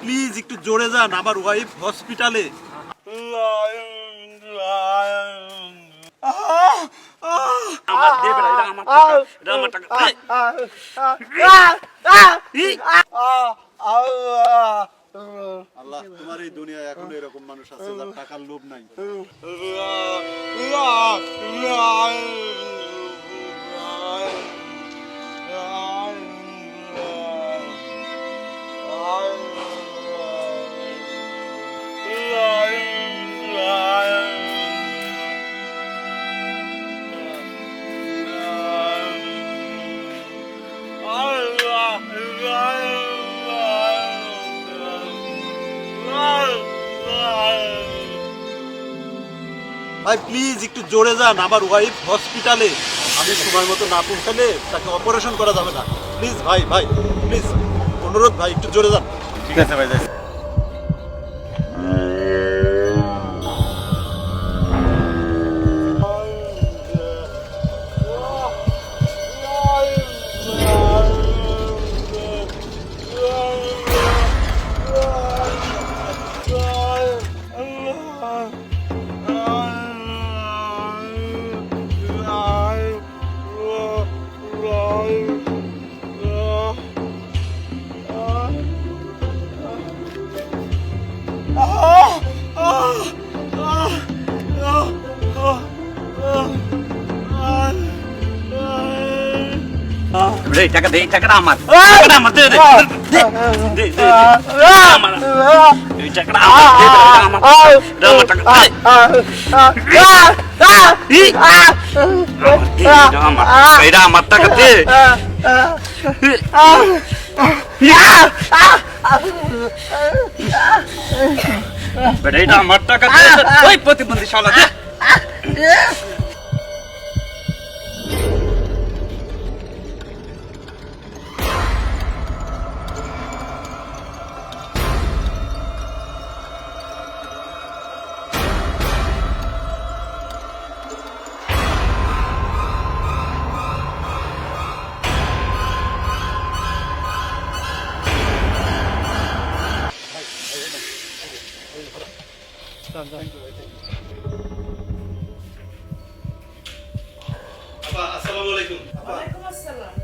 Please একটু জোরে যান আমার ওয়াইফ হসপিটালে আমার দে বেটা, এটা আল্লাহ তোমার এই দুনিয়ায় এখন এরকম মানুষ আছে যার টাকার লোভ নাই। ভাই প্লিজ একটু জোরে যান, আমার ওয়াইফ হসপিটালে আমি সময় মতো না পৌঁছালে তাকে অপারেশন করা যাবে না। প্লিজ ভাই ভাই প্লিজ অনুরোধ ভাই, একটু জোরে যান। ঠিক আছে ভাই এই টাকা দে, এই টাকাটা আমার। টাকাটা আমার, দে, দে, দে, দে, দে, দে, আমার। এই টাকাটা আমার, দে, এটা আমার। আমার টাকা, দে। আমার, দে, এটা আমার। টাকা, দে। এটা আমার টাকা, দে। ওই প্রতিবন্ধী শালা, দে। আপা আসসালামু আলাইকুম। ওয়ালাইকুম আসসালাম।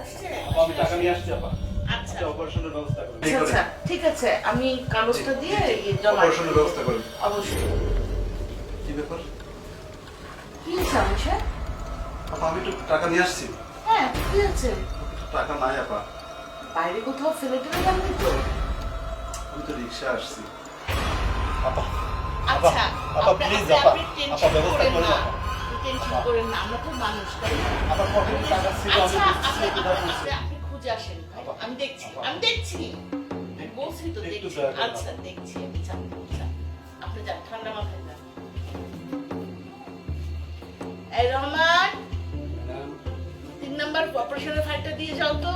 আসছে? আপা, টাকা নিয়ে আসছি আপা। আচ্ছা। অপারেশনের ব্যবস্থা করুন। আচ্ছা, ঠিক আছে। আমি কাগজটা দিয়ে জমা অপারেশনের ব্যবস্থা করুন। অবশ্যই। কি ব্যাপার? কি সমস্যা আপা আমি একটু টাকা নিয়ে আসছি। হ্যাঁ কি আছে টাকা নাই আপা। বাইরে কোথাও ফেলে টেলে তো আমি তো রিক্সা আসছি। আপা আচ্ছা আপা, আপনি- আপা, আপা, ব্যবস্থা করেন করেন, না। টেনশন করেন না আমরা তো মানুষ তাই না? পকেটে টাকা ছিল আমি আচ্ছা, আপনি- আপনি- পড়ছে। আপনি- আপনি খুঁজে আসেন আমি দেখছি আমি দেখছি বলছি তো দেখছি আচ্ছা দেখছি আমি যান যান। আপনি যান ঠান্ডা মাথায় যান এই রহমান তিন নাম্বার অপারেশনের ফাইলটা দিয়ে যাও তো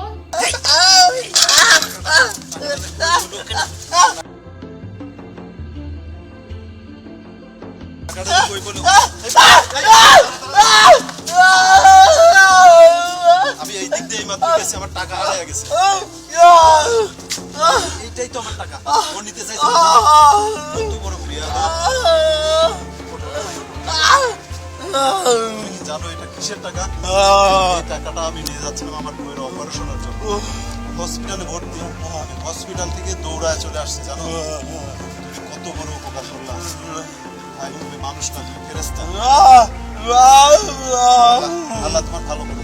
আমি এই দিক দিয়ে মাত্র গেছি, আমার টাকা হারিয়ে গেছে। এইটাই তো আমার টাকা। ও নিতে চাইছে। কত বড় প্রিয়া জানো, এটা কিসের টাকা? এই টাকাটা আমি নিয়ে যাচ্ছিলাম আমার বইয়ের অপারেশনের জন্য। হসপিটালে ভর্তি। আমি হসপিটাল থেকে দৌড়ায় চলে আসছি, জানো? কত বড় উপকার করলা। তুমি মানুষ না ফেরেস্তা আল্লাহ তোমার ভালো করে।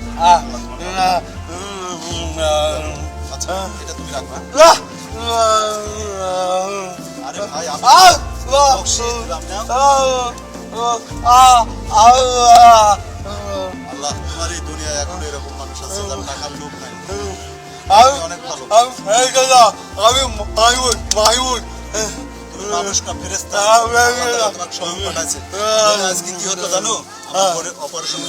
আচ্ছা এটা তুমি রাখবা আরে ভাই আমি না আল্লাহ তোমার এই দুনিয়ায় এখন এরকম মানুষ আছে যার টাকার লোভ নাই অনেক ভালো তুমি মানুষ না ফেরেস্তা আল্লাহ তোমাকে সব পাঠাইছে। আজকে কি হতো জানো? অপারেশন